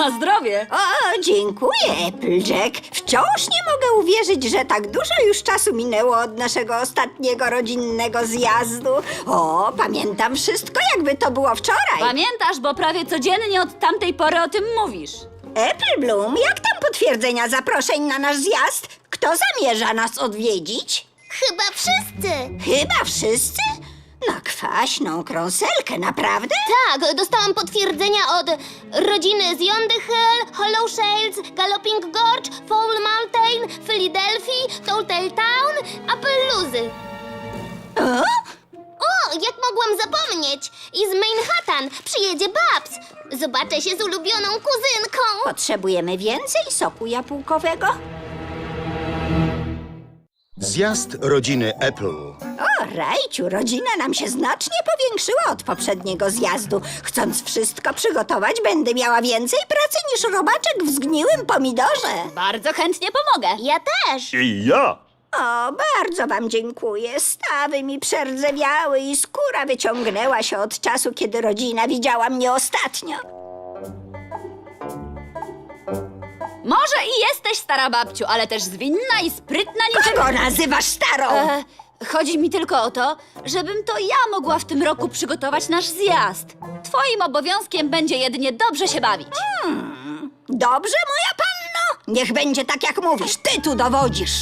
Na zdrowie! O, dziękuję, Applejack. Wciąż nie mogę uwierzyć, że tak dużo już czasu minęło od naszego ostatniego rodzinnego zjazdu. O, pamiętam wszystko, jakby to było wczoraj. Pamiętasz, bo prawie codziennie od tamtej pory o tym mówisz. Apple Bloom, jak tam potwierdzenia zaproszeń na nasz zjazd? Kto zamierza nas odwiedzić? Chyba wszyscy. Chyba wszyscy? Na kwaśną krąselkę, naprawdę? Tak, dostałam potwierdzenia od rodziny z Yondy Hill, Hollow Shales, Galloping Gorge, Foul Mountain, Philadelphia, Telltale Town, Appaloozy. O? O, jak mogłam zapomnieć! I z Manhattan przyjedzie Babs. Zobaczę się z ulubioną kuzynką. Potrzebujemy więcej soku jabłkowego? Zjazd rodziny Apple. O, Rajciu, rodzina nam się znacznie powiększyła od poprzedniego zjazdu. Chcąc wszystko przygotować, będę miała więcej pracy niż robaczek w zgniłym pomidorze. Bardzo chętnie pomogę. Ja też. I ja! O, bardzo wam dziękuję. Stawy mi przerdzewiały i skóra wyciągnęła się od czasu, kiedy rodzina widziała mnie ostatnio. Może i jesteś stara babciu, ale też zwinna i sprytna niczym... Kogo nazywasz starą? E, chodzi mi tylko o to, żebym to ja mogła w tym roku przygotować nasz zjazd. Twoim obowiązkiem będzie jedynie dobrze się bawić. Dobrze, moja panno? Niech będzie tak, jak mówisz. Ty tu dowodzisz.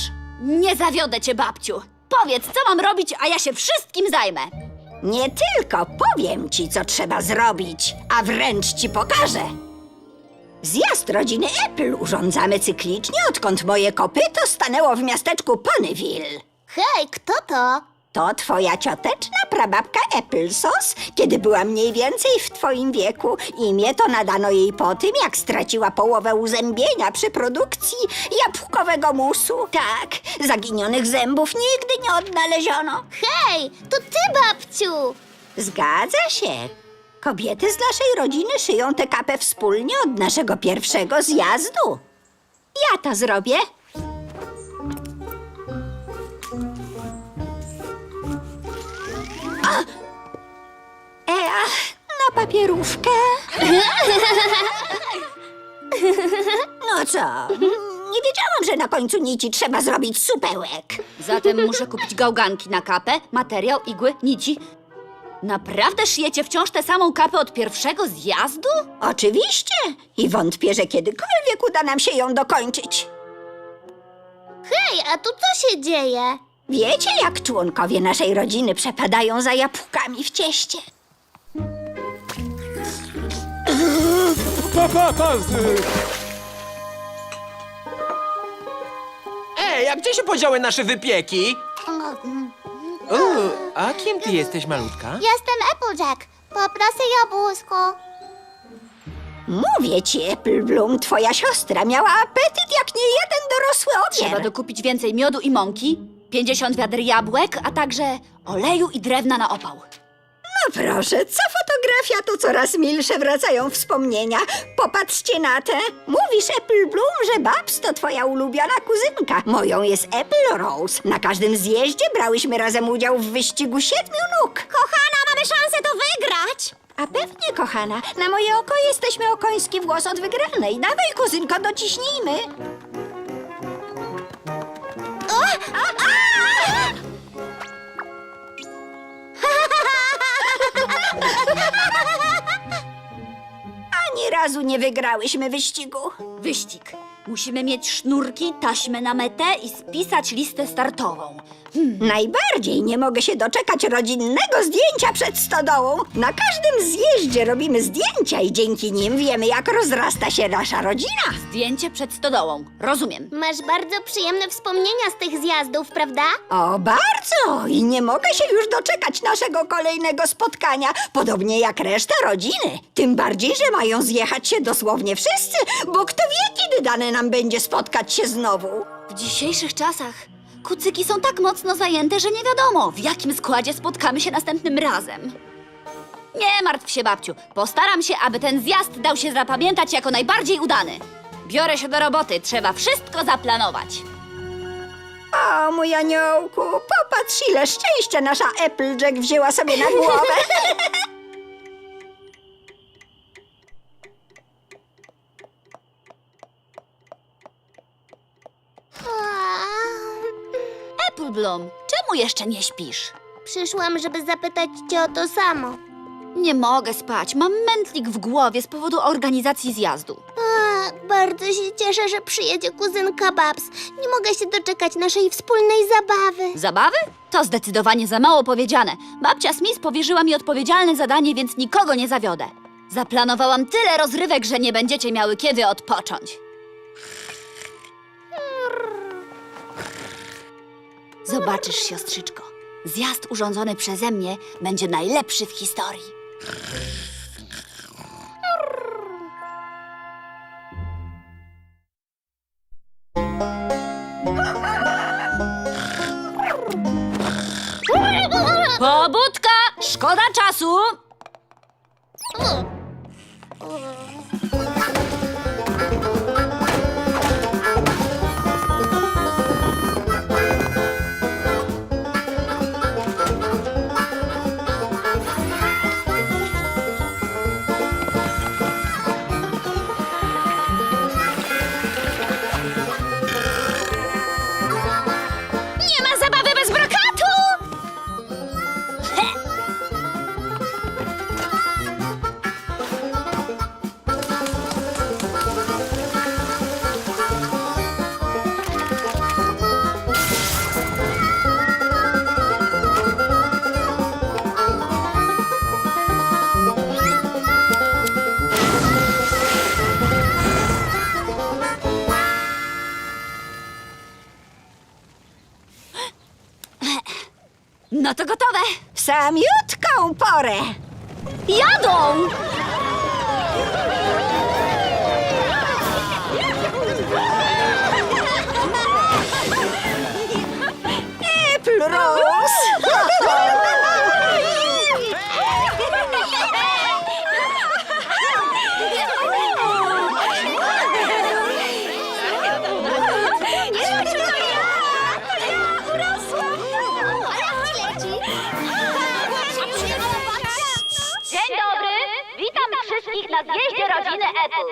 Nie zawiodę cię, babciu. Powiedz, co mam robić, a ja się wszystkim zajmę. Nie tylko powiem ci, co trzeba zrobić, a wręcz ci pokażę. Zjazd rodziny Apple urządzamy cyklicznie, odkąd moje kopyto stanęło w miasteczku Ponyville. Hej, kto to? To twoja cioteczna prababka Applesauce, kiedy była mniej więcej w twoim wieku. Imię to nadano jej po tym, jak straciła połowę uzębienia przy produkcji jabłkowego musu. Tak, zaginionych zębów nigdy nie odnaleziono. Hej, to ty, babciu. Zgadza się. Kobiety z naszej rodziny szyją tę kapę wspólnie od naszego pierwszego zjazdu. Ja to zrobię. A! E, a, na papierówkę. No co? Nie wiedziałam, że na końcu nici trzeba zrobić supełek. Zatem muszę kupić gałganki na kapę, materiał, igły, nici. Naprawdę szyjecie wciąż tę samą kapę od pierwszego zjazdu? Oczywiście. I wątpię, że kiedykolwiek uda nam się ją dokończyć. Hej, a tu co się dzieje? Wiecie, jak członkowie naszej rodziny przepadają za jabłkami w cieście? Pa, pa, Ej, a gdzie się podziały nasze wypieki? O, a kim ty jesteś, malutka? Jestem Applejack. Poproszę jabłuszko. Mówię ci, Apple Bloom, twoja siostra miała apetyt jak nie jeden dorosły Trzeba ogier. dokupić więcej miodu i mąki, 50 wiader jabłek, a także oleju i drewna na opał. No proszę, co fotografia, to coraz milsze wracają wspomnienia. Popatrzcie na te. Mówisz, Apple Bloom, że Babs to twoja ulubiona kuzynka. Moją jest Apple Rose. Na każdym zjeździe brałyśmy razem udział w wyścigu siedmiu nóg. Kochana, mamy szansę to wygrać. A pewnie, kochana, na moje oko jesteśmy o koński włos od wygranej. Dawaj, kuzynko, dociśnijmy. Razu nie wygrałyśmy wyścigu. Wyścig. Musimy mieć sznurki, taśmę na metę i spisać listę startową. Najbardziej nie mogę się doczekać rodzinnego zdjęcia przed stodołą. Na każdym zjeździe robimy zdjęcia i dzięki nim wiemy, jak rozrasta się nasza rodzina. Zdjęcie przed stodołą. Rozumiem. Masz bardzo przyjemne wspomnienia z tych zjazdów, prawda? O, bardzo! I nie mogę się już doczekać naszego kolejnego spotkania, podobnie jak reszta rodziny. Tym bardziej, że mają zjechać się dosłownie wszyscy, bo kto wie, kiedy dane nam będzie spotkać się znowu. W dzisiejszych czasach kucyki są tak mocno zajęte, że nie wiadomo, w jakim składzie spotkamy się następnym razem. Nie martw się, babciu. Postaram się, aby ten zjazd dał się zapamiętać jako najbardziej udany. Biorę się do roboty, trzeba wszystko zaplanować. O, mój aniołku, popatrz, ile szczęścia nasza Applejack wzięła sobie na głowę. Bloom, czemu jeszcze nie śpisz? Przyszłam, żeby zapytać cię o to samo. Nie mogę spać, mam mętlik w głowie z powodu organizacji zjazdu. A, bardzo się cieszę, że przyjedzie kuzynka Babs. Nie mogę się doczekać naszej wspólnej zabawy. Zabawy? To zdecydowanie za mało powiedziane. Babcia Smith powierzyła mi odpowiedzialne zadanie, więc nikogo nie zawiodę. Zaplanowałam tyle rozrywek, że nie będziecie miały kiedy odpocząć. Zobaczysz, siostrzyczko. Zjazd urządzony przeze mnie będzie najlepszy w historii. Pobudka! Szkoda czasu! No to gotowe! Samiutką porę. Jadą! Apple na zjeździe rodziny Apple.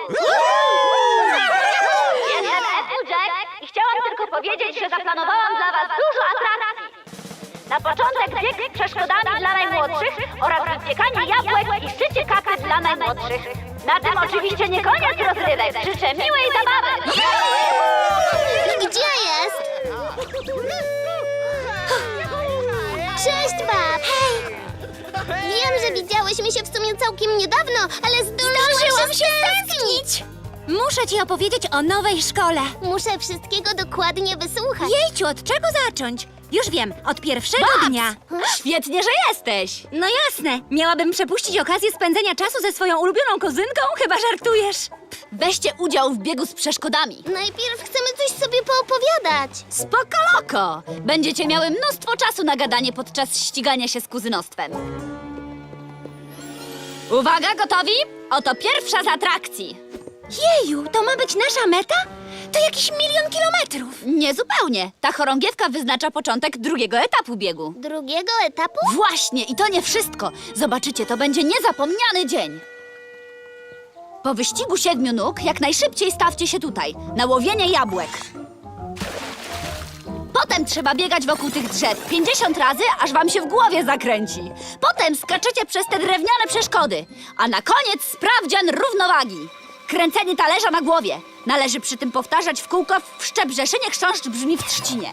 Jestem Applejack i chciałam tylko powiedzieć, że zaplanowałam dla was dużo atrakcji. Na początek bieg z przeszkodami dla najmłodszych oraz wypiekanie jabłek i szycie kapy dla najmłodszych. Na tym oczywiście nie koniec rozrywek. Życzę miłej zabawy! Gdzie jest? Cześć, Bab! Hej! Wiem, że widziałyśmy się w sumie całkiem niedawno, ale zdążyłam się stęsknić! Muszę ci opowiedzieć o nowej szkole. Muszę wszystkiego dokładnie wysłuchać. Jejciu, od czego zacząć? Już wiem, od pierwszego dnia. Świetnie, że jesteś! No jasne, miałabym przepuścić okazję spędzenia czasu ze swoją ulubioną kuzynką? Chyba żartujesz. Weźcie udział w biegu z przeszkodami. Najpierw chcemy coś sobie poopowiadać. Spoko loko! Będziecie miały mnóstwo czasu na gadanie podczas ścigania się z kuzynostwem. Uwaga, gotowi? Oto pierwsza z atrakcji. Jeju, to ma być nasza meta? To jakiś milion kilometrów. Niezupełnie. Ta chorągiewka wyznacza początek drugiego etapu biegu. Drugiego etapu? Właśnie, i to nie wszystko. Zobaczycie, to będzie niezapomniany dzień. Po wyścigu siedmiu nóg jak najszybciej stawcie się tutaj, na łowienie jabłek. Potem trzeba biegać wokół tych drzew 50 razy, aż wam się w głowie zakręci. Potem skaczecie przez te drewniane przeszkody. A na koniec sprawdzian równowagi. Kręcenie talerza na głowie. Należy przy tym powtarzać w kółko w szczebrzeszynie chrząszcz brzmi w trzcinie.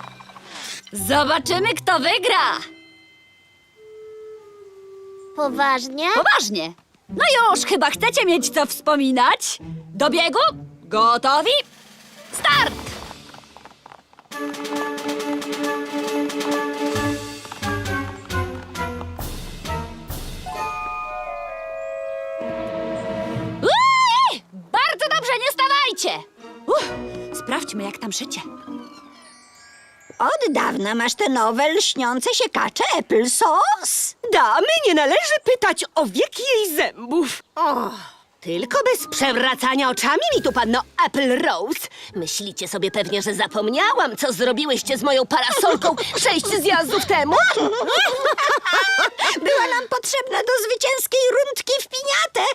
Zobaczymy, kto wygra! Poważnie? Poważnie. No już, chyba chcecie mieć co wspominać? Do biegu? Gotowi? Start! Uii! Bardzo dobrze, nie stawajcie! Uff, sprawdźmy, jak tam szycie. Od dawna masz te nowe lśniące się kacze Apple Sauce? Damy nie należy pytać o wiek jej zębów. O, tylko bez przewracania oczami mi tu panno Apple Rose. Myślicie sobie pewnie, że zapomniałam, co zrobiłyście z moją parasolką sześć zjazdów temu? Była nam potrzebna do zwycięskiej rundki w piniatę.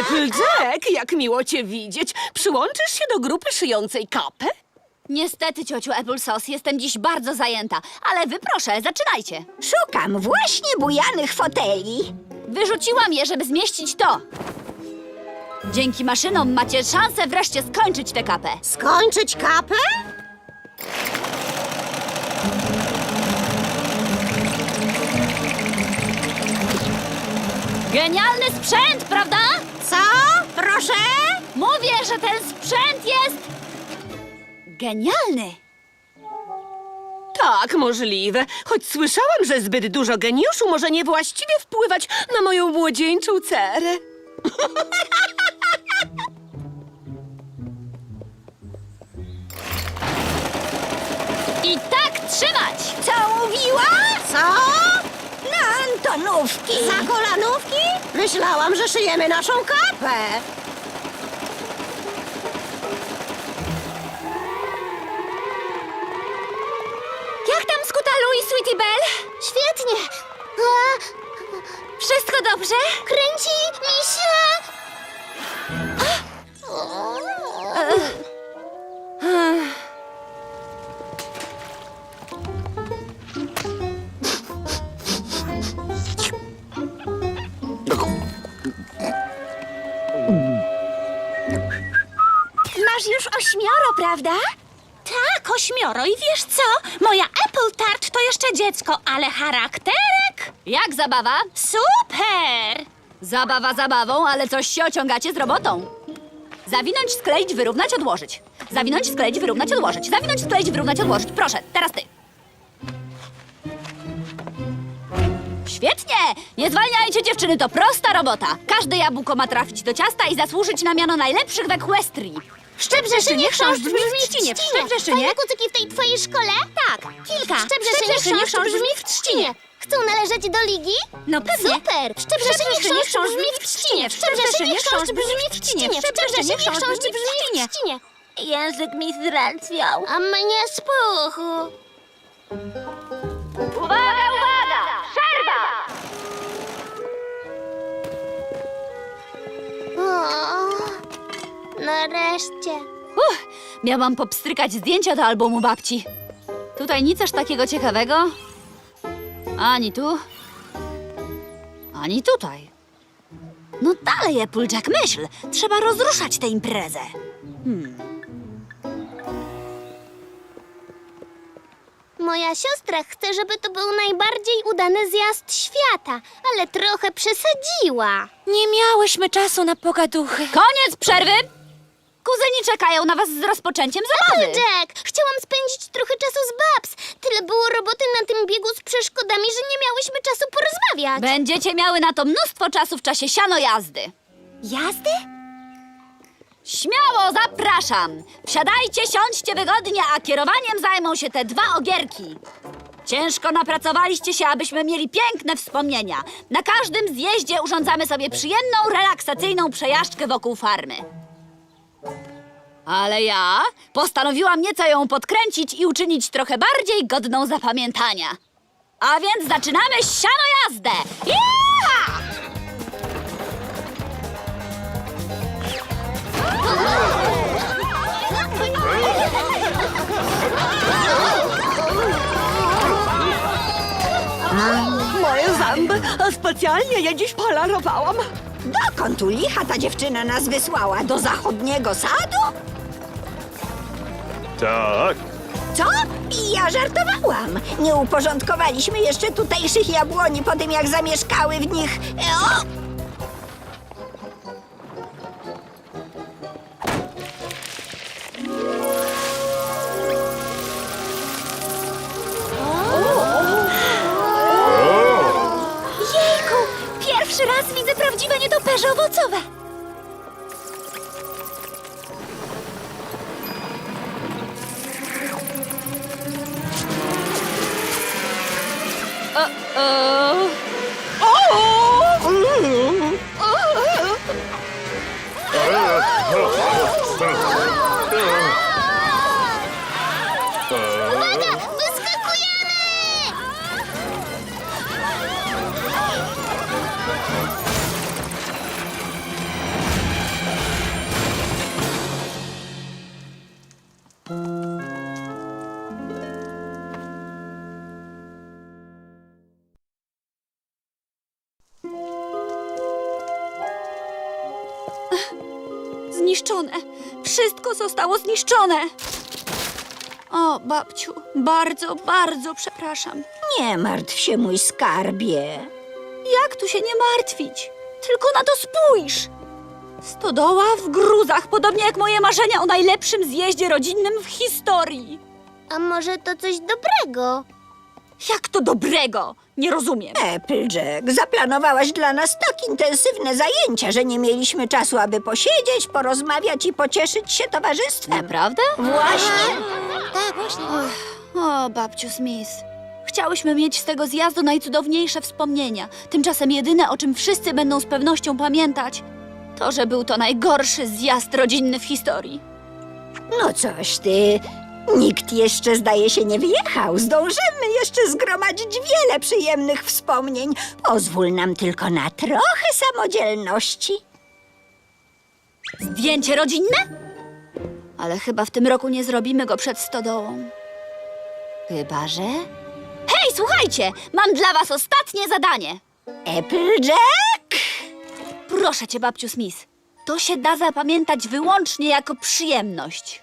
Applejack, jak miło cię widzieć. Przyłączysz się do grupy szyjącej kapę? Niestety, ciociu Applesauce, jestem dziś bardzo zajęta, ale wy proszę, zaczynajcie. Szukam właśnie bujanych foteli. Wyrzuciłam je, żeby zmieścić to. Dzięki maszynom macie szansę wreszcie skończyć tę kapę. Skończyć kapę? Genialny sprzęt, prawda? Co? Proszę? Mówię, że ten sprzęt jest... Genialny. Tak, możliwe. Choć słyszałam, że zbyt dużo geniuszu może niewłaściwie wpływać na moją młodzieńczą cerę. I tak trzymać! Co mówiła? Co? Na Antonówki. Za kolanówki? Myślałam, że szyjemy naszą kapę. Skutalu i Sweetie Belle? Świetnie! A, Wszystko dobrze? kręci mi się! Masz już ośmioro, prawda? Ośmioro i wiesz co? Moja Apple Tart to jeszcze dziecko, ale charakterek? Jak zabawa? Super! Zabawa zabawą, ale coś się ociągacie z robotą. Zawinąć, skleić, wyrównać, odłożyć. Zawinąć, skleić, wyrównać, odłożyć. Zawinąć, skleić, wyrównać, odłożyć. Proszę, teraz ty. Świetnie! Nie zwalniajcie dziewczyny, to prosta robota. Każde jabłko ma trafić do ciasta i zasłużyć na miano najlepszych w Equestrii. Szczebrzeszynie chrząszcz brzmi w Trzcinie, w. Szczebrzeszynie. Fajne kucyki w tej twojej szkole? Tak, kilka. Szczebrzeszynie Szczebrzeszynie chrząszcz chrząszcz brzmi w trzcinie. Chcą należeć do ligi? No pewnie. Super! W Szczebrzeszynie chrząszcz brzmi w trzcinie. W Szczebrzeszynie chrząszcz brzmi w trzcinie. W Szczebrzeszynie chrząszcz brzmi w trzcinie. Język mi zdrętwiał. A mnie spuchu. Uwaga, miałam popstrykać zdjęcia do albumu babci. Tutaj nic aż takiego ciekawego. Ani tu, ani tutaj. No dalej, Applejack, myśl. Trzeba rozruszać tę imprezę. Moja siostra chce, żeby to był najbardziej udany zjazd świata, ale trochę przesadziła. Nie miałyśmy czasu na pogaduchy. Koniec przerwy! Kuzyni czekają na was z rozpoczęciem zabawy. Jack, chciałam spędzić trochę czasu z Babs. Tyle było roboty na tym biegu z przeszkodami, że nie miałyśmy czasu porozmawiać. Będziecie miały na to mnóstwo czasu w czasie siano jazdy. Jazdy? Śmiało zapraszam! Wsiadajcie, siądźcie wygodnie, a kierowaniem zajmą się te dwa ogierki. Ciężko napracowaliście się, abyśmy mieli piękne wspomnienia. Na każdym zjeździe urządzamy sobie przyjemną, relaksacyjną przejażdżkę wokół farmy. Ale ja postanowiłam nieco ją podkręcić i uczynić trochę bardziej godną zapamiętania. A więc zaczynamy siano jazdę! Jecha! Moje zęby, specjalnie je dziś polarowałam. Dokąd tu licha ta dziewczyna nas wysłała? Do zachodniego sadu? Tak. Co? Ja żartowałam. Nie uporządkowaliśmy jeszcze tutejszych jabłoni po tym, jak zamieszkały w nich... E, O! や。Zostało zniszczone. O, babciu, bardzo, bardzo przepraszam. Nie martw się, mój skarbie. Jak tu się nie martwić? Tylko na to spójrz! Stodoła w gruzach, podobnie jak moje marzenia o najlepszym zjeździe rodzinnym w historii. A może to coś dobrego? Jak to dobrego? Nie rozumiem. Applejack, zaplanowałaś dla nas tak intensywne zajęcia, że nie mieliśmy czasu, aby posiedzieć, porozmawiać i pocieszyć się towarzystwem. Naprawdę? Właśnie. Tak, właśnie. O, babciu Smith. Chciałyśmy mieć z tego zjazdu najcudowniejsze wspomnienia. Tymczasem jedyne, o czym wszyscy będą z pewnością pamiętać, to, że był to najgorszy zjazd rodzinny w historii. No coś ty. Nikt jeszcze zdaje się nie wyjechał. Zdążymy jeszcze zgromadzić wiele przyjemnych wspomnień. Pozwól nam tylko na trochę samodzielności. Zdjęcie rodzinne? Ale chyba w tym roku nie zrobimy go przed stodołą. Chyba, że... Hej, słuchajcie! Mam dla was ostatnie zadanie. Applejack? Proszę cię, babciu Smith. To się da zapamiętać wyłącznie jako przyjemność.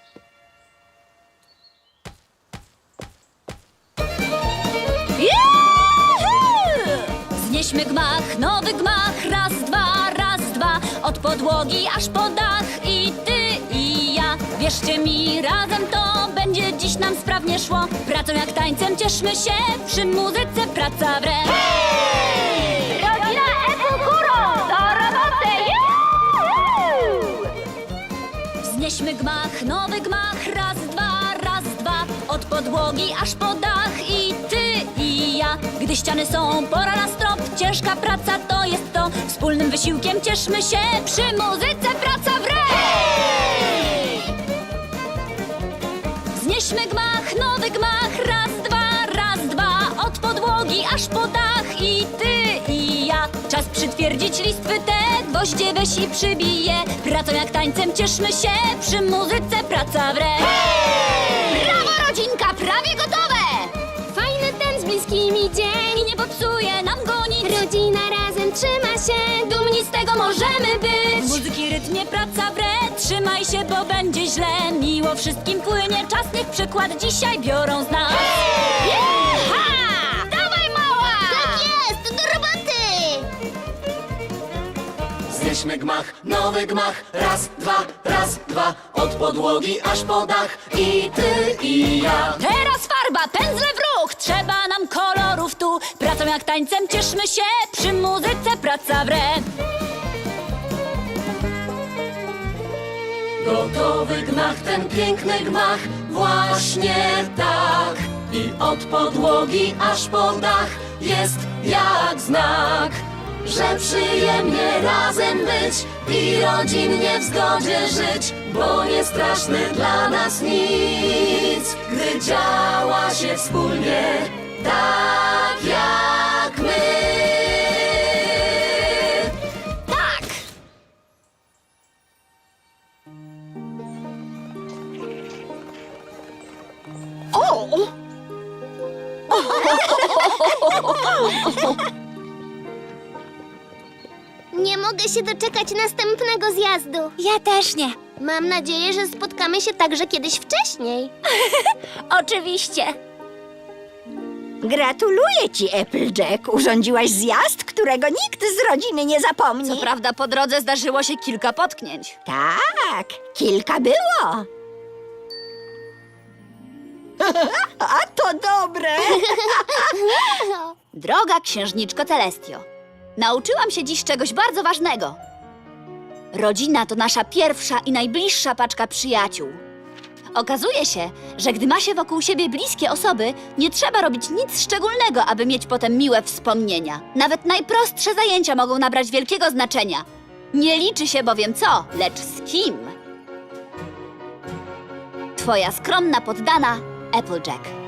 Juhu! Znieśmy gmach, nowy gmach, raz, dwa, raz, dwa, od podłogi aż po dach i ty i ja. Wierzcie mi, razem to będzie dziś nam sprawnie szło. Pracą jak tańcem cieszmy się, przy muzyce praca w re. Rodzina Górą, do roboty! Wznieśmy gmach, nowy gmach, raz, dwa, raz, dwa, od podłogi aż po dach ściany są, pora na strop, ciężka praca to jest to. Wspólnym wysiłkiem cieszmy się, przy muzyce praca w re! Wznieśmy gmach, nowy gmach, raz, dwa, raz, dwa, od podłogi aż po dach i ty i ja. Czas przytwierdzić listwy te, gwoździe weź i przybije. Pracą jak tańcem cieszmy się, przy muzyce praca w re. Brawo rodzinka, prawie gotowe! Rodzina razem trzyma się. Dumni z tego możemy być. W muzyki rytmie praca w re. Trzymaj się, bo będzie źle. Miło wszystkim płynie czas, niech przykład dzisiaj biorą z nas. Jecha! Dawaj mała! Tak jest, do roboty! Znieśmy gmach, nowy gmach, raz, dwa, raz, dwa, od podłogi aż po dach i ty i ja. Teraz farba, pędzle w ruch, trzeba nam kolorów tu. Jak tańcem cieszmy się, przy muzyce praca w re. Gotowy gmach, ten piękny gmach, właśnie tak. I od podłogi aż po dach jest jak znak, że przyjemnie razem być i rodzinnie w zgodzie żyć, bo nie straszny dla nas nic, gdy działa się wspólnie, tak Nie mogę się doczekać następnego zjazdu. Ja też nie. Mam nadzieję, że spotkamy się także kiedyś wcześniej. Oczywiście. Gratuluję ci, Applejack. Urządziłaś zjazd, którego nikt z rodziny nie zapomni. Co prawda po drodze zdarzyło się kilka potknięć. Tak, kilka było. A to dobre. Droga księżniczko Celestio, nauczyłam się dziś czegoś bardzo ważnego. Rodzina to nasza pierwsza i najbliższa paczka przyjaciół. Okazuje się, że gdy ma się wokół siebie bliskie osoby, nie trzeba robić nic szczególnego, aby mieć potem miłe wspomnienia. Nawet najprostsze zajęcia mogą nabrać wielkiego znaczenia. Nie liczy się bowiem co, lecz z kim. Twoja skromna poddana Applejack.